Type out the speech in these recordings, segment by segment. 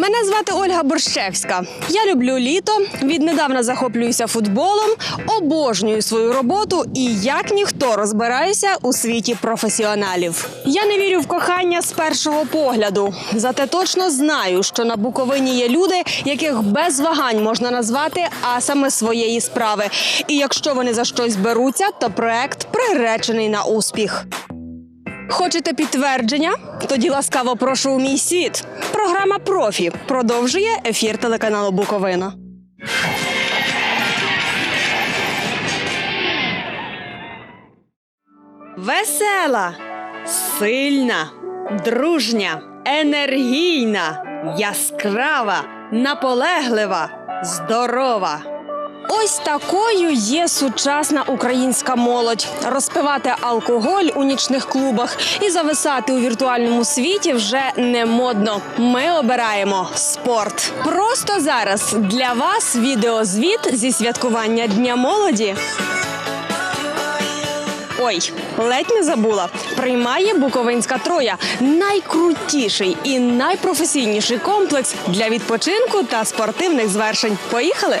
Мене звати Ольга Борщевська. Я люблю літо, віднедавна захоплююся футболом, обожнюю свою роботу і як ніхто розбираюся у світі професіоналів. Я не вірю в кохання з першого погляду. Зате точно знаю, що на Буковині є люди, яких без вагань можна назвати асами своєї справи. І якщо вони за щось беруться, то проект приречений на успіх. Хочете підтвердження? Тоді ласкаво прошу у мій світ. Програма Профі продовжує ефір телеканалу Буковина. Весела, сильна, дружня, енергійна, яскрава, наполеглива, здорова. Ось такою є сучасна українська молодь. Розпивати алкоголь у нічних клубах і зависати у віртуальному світі вже не модно. Ми обираємо спорт. Просто зараз для вас відеозвіт зі святкування Дня молоді. Ой, ледь не забула. Приймає Буковинська троя найкрутіший і найпрофесійніший комплекс для відпочинку та спортивних звершень. Поїхали!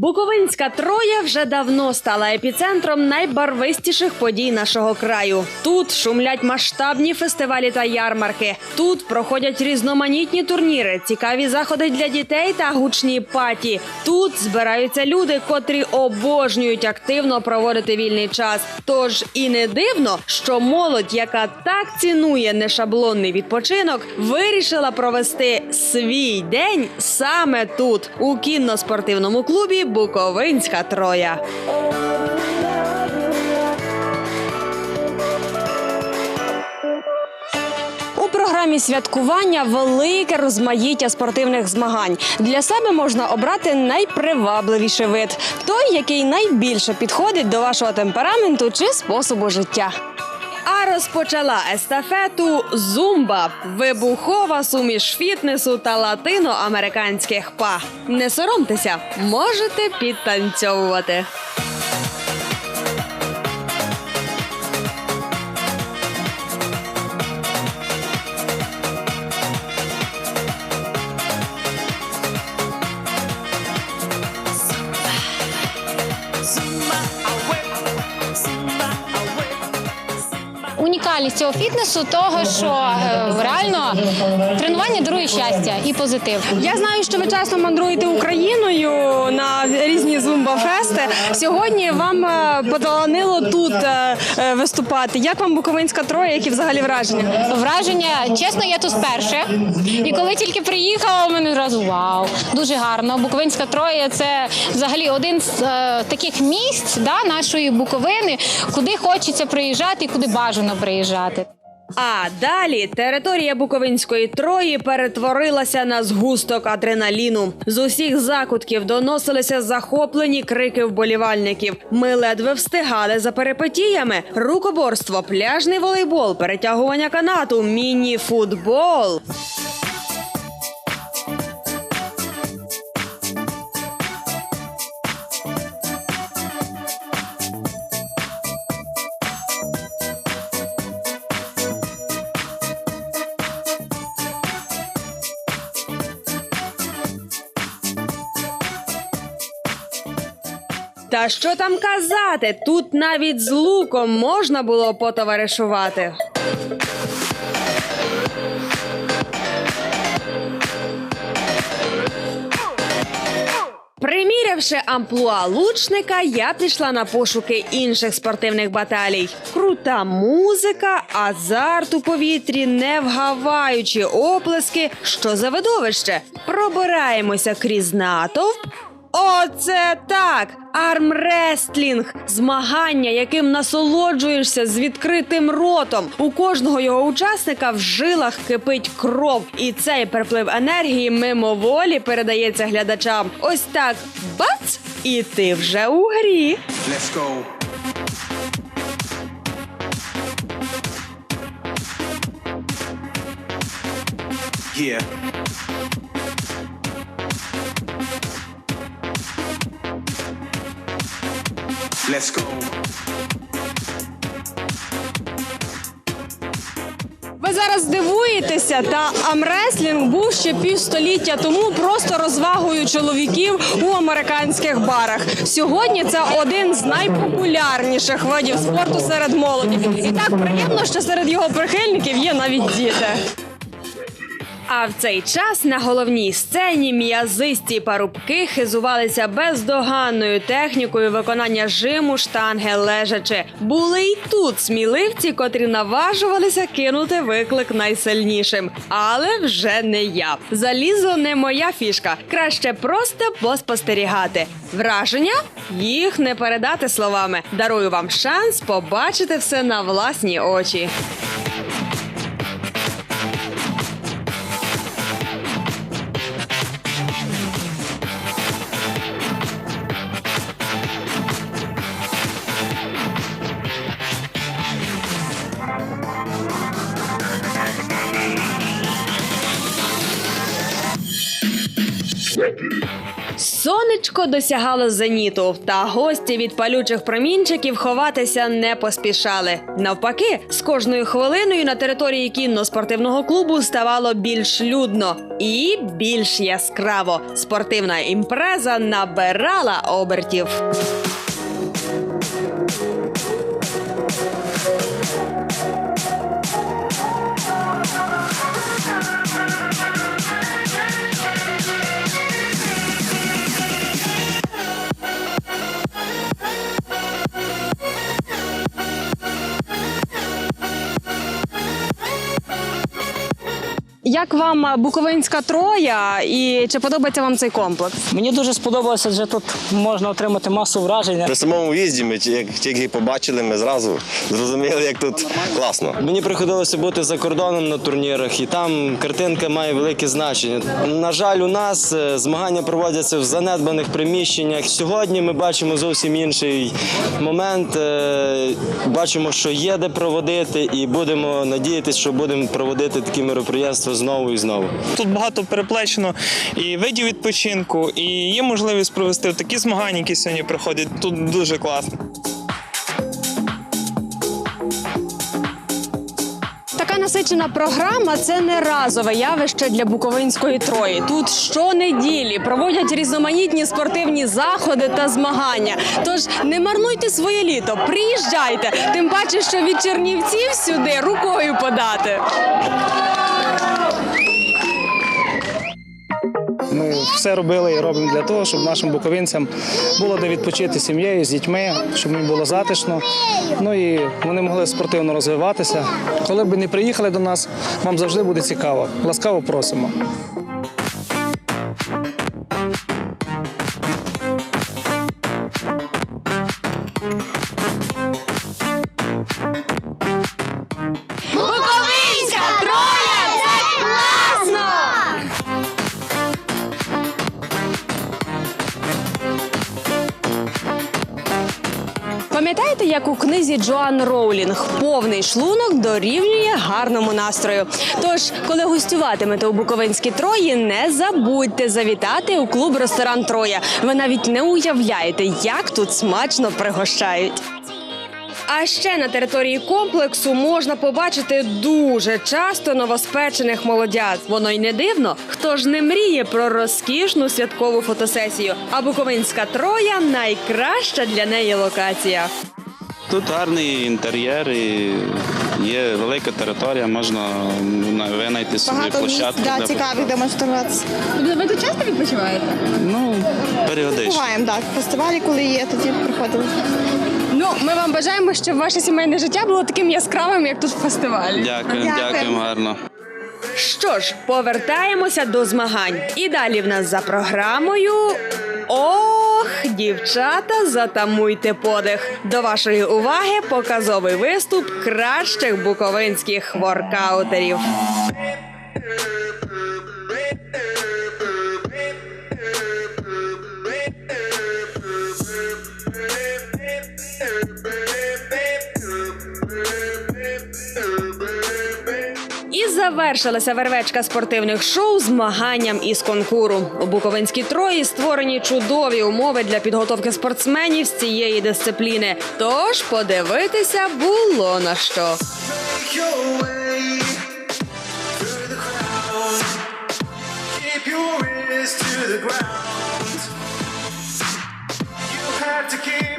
Буковинська троя вже давно стала епіцентром найбарвистіших подій нашого краю. Тут шумлять масштабні фестивалі та ярмарки. Тут проходять різноманітні турніри, цікаві заходи для дітей та гучні паті. Тут збираються люди, котрі обожнюють активно проводити вільний час. Тож і не дивно, що молодь, яка так цінує нешаблонний відпочинок, вирішила провести свій день саме тут, у кінно-спортивному клубі Буковинська Троя. У програмі святкування велике розмаїття спортивних змагань. Для себе можна обрати найпривабливіший вид той, який найбільше підходить до вашого темпераменту чи способу життя. А розпочала естафету зумба вибухова суміш фітнесу та латиноамериканських па. Не соромтеся, можете підтанцьовувати. Унікальність цього фітнесу того, що е, реально тренування дарує щастя і позитив. Я знаю, що ви часто мандруєте Україною на різні зумба-фести. Сьогодні вам е, поталанило тут е, виступати. Як вам Буковинська троя? Які взагалі враження? Враження, чесно, я тут вперше. І коли тільки приїхала, у мене одразу вау, дуже гарно. Буковинська троя це взагалі один з е, таких місць да, нашої Буковини, куди хочеться приїжджати і куди бажано приїжджати. А далі територія Буковинської трої перетворилася на згусток адреналіну. З усіх закутків доносилися захоплені крики вболівальників. Ми ледве встигали за перепетіями: Рукоборство, пляжний волейбол, перетягування канату, міні-футбол. Та що там казати? Тут навіть з луком можна було потоваришувати. Примірявши амплуа лучника, я пішла на пошуки інших спортивних баталій. Крута музика, азарт у повітрі, не вгаваючи оплески. Що за видовище? Пробираємося крізь натовп. Оце так! Армрестлінг! Змагання, яким насолоджуєшся з відкритим ротом. У кожного його учасника в жилах кипить кров, і цей переплив енергії мимоволі передається глядачам. Ось так бац! І ти вже у грі. Let's. Yeah. let's go. Ви зараз дивуєтеся, та амреслінг був ще півстоліття тому просто розвагою чоловіків у американських барах. Сьогодні це один з найпопулярніших видів спорту серед молоді. І так приємно, що серед його прихильників є навіть діти. А в цей час на головній сцені м'язисті парубки хизувалися бездоганною технікою виконання жиму штанги лежачи. Були й тут сміливці, котрі наважувалися кинути виклик найсильнішим. Але вже не я. Залізо не моя фішка. Краще просто поспостерігати. Враження їх не передати словами. Дарую вам шанс побачити все на власні очі. Сонечко досягало зеніту, та гості від палючих промінчиків ховатися не поспішали. Навпаки, з кожною хвилиною на території кінно-спортивного клубу ставало більш людно і більш яскраво. Спортивна імпреза набирала обертів. Як вам Буковинська троя і чи подобається вам цей комплекс? Мені дуже сподобалося, адже тут можна отримати масу вражень. При самому в'їзді ми як тільки побачили, ми зразу зрозуміли, як тут класно. Мені приходилося бути за кордоном на турнірах, і там картинка має велике значення. На жаль, у нас е, змагання проводяться в занедбаних приміщеннях. Сьогодні ми бачимо зовсім інший момент. Е, Бачимо, що є де проводити, і будемо надіятися, що будемо проводити такі мероприємства знову і знову. Тут багато переплечено і видів відпочинку, і є можливість провести такі змагання, які сьогодні проходять. Тут дуже класно. Така насичена програма це не разове явище для Буковинської трої. Тут щонеділі проводять різноманітні спортивні заходи та змагання. Тож не марнуйте своє літо, приїжджайте. Тим паче, що від Чернівців сюди рукою подати. Все робили і робимо для того, щоб нашим буковинцям було де відпочити сім'єю, з дітьми, щоб їм було затишно. Ну і вони могли спортивно розвиватися. Коли б не приїхали до нас, вам завжди буде цікаво. Ласкаво просимо. Як у книзі Джоан Роулінг повний шлунок дорівнює гарному настрою? Тож, коли гостюватимете у Буковинській Трої, не забудьте завітати у клуб ресторан Троя. Ви навіть не уявляєте, як тут смачно пригощають. А ще на території комплексу можна побачити дуже часто новоспечених молодят. Воно й не дивно. Хто ж не мріє про розкішну святкову фотосесію? А Буковинська троя найкраща для неї локація. Тут гарний інтер'єр, і є велика територія, можна винайти собі Багато місць площадку. да, для цікавих демонстрацій. Ви тут часто відпочиваєте? Ну, періодично. Буваємо, так. Фестивалі, коли є, тоді приходимо. Ну, ми вам бажаємо, щоб ваше сімейне життя було таким яскравим, як тут в фестивалі. Дякую, Дякую. дякуємо гарно. Що ж, повертаємося до змагань. І далі в нас за програмою. Ох, дівчата, затамуйте подих. До вашої уваги показовий виступ кращих буковинських воркаутерів. завершилася вервечка спортивних шоу змаганням із конкуру. У Буковинській трої створені чудові умови для підготовки спортсменів з цієї дисципліни. Тож подивитися було на що. to the ground. You have to keep.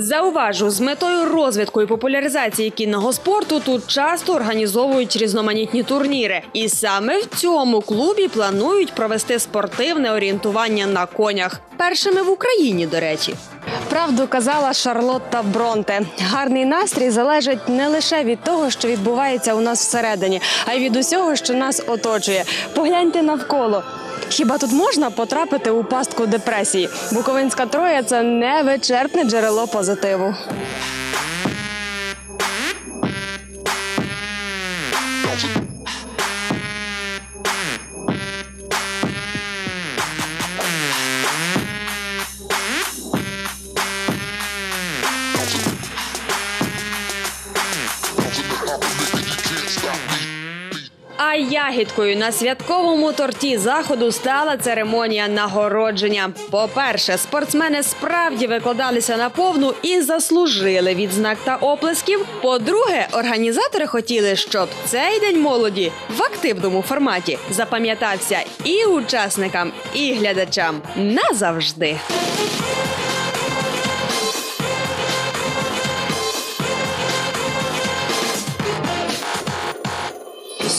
Зауважу, з метою розвитку і популяризації кінного спорту тут часто організовують різноманітні турніри. І саме в цьому клубі планують провести спортивне орієнтування на конях. Першими в Україні, до речі. Правду казала Шарлотта Бронте. Гарний настрій залежить не лише від того, що відбувається у нас всередині, а й від усього, що нас оточує. Погляньте навколо. Хіба тут можна потрапити у пастку депресії? Буковинська троя це невичерпне джерело позитиву. А на святковому торті заходу стала церемонія нагородження. По-перше, спортсмени справді викладалися на повну і заслужили відзнак та оплесків. По-друге, організатори хотіли, щоб цей день молоді в активному форматі запам'ятався і учасникам, і глядачам назавжди.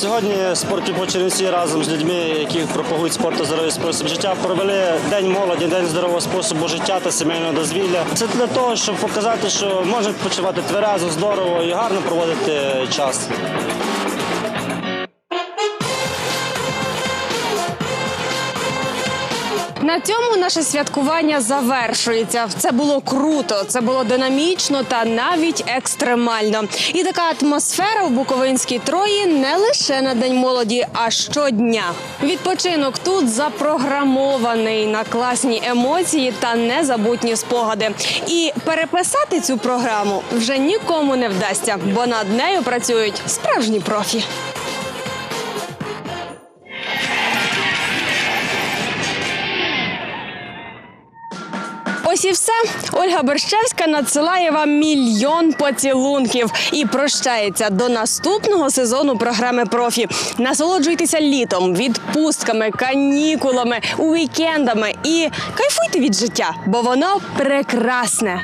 Сьогодні спортів по Чернівці разом з людьми, які пропагують спорт та здоровий спосіб життя, провели день молоді, день здорового способу життя та сімейного дозвілля. Це для того, щоб показати, що можна почувати тверезо, здорово і гарно проводити час. На цьому наше святкування завершується. Це було круто, це було динамічно та навіть екстремально. І така атмосфера в Буковинській трої не лише на день молоді, а щодня. Відпочинок тут запрограмований на класні емоції та незабутні спогади. І переписати цю програму вже нікому не вдасться, бо над нею працюють справжні профі. Все. Ольга Борщевська надсилає вам мільйон поцілунків і прощається до наступного сезону програми Профі. Насолоджуйтеся літом, відпустками, канікулами, уікендами і кайфуйте від життя, бо воно прекрасне.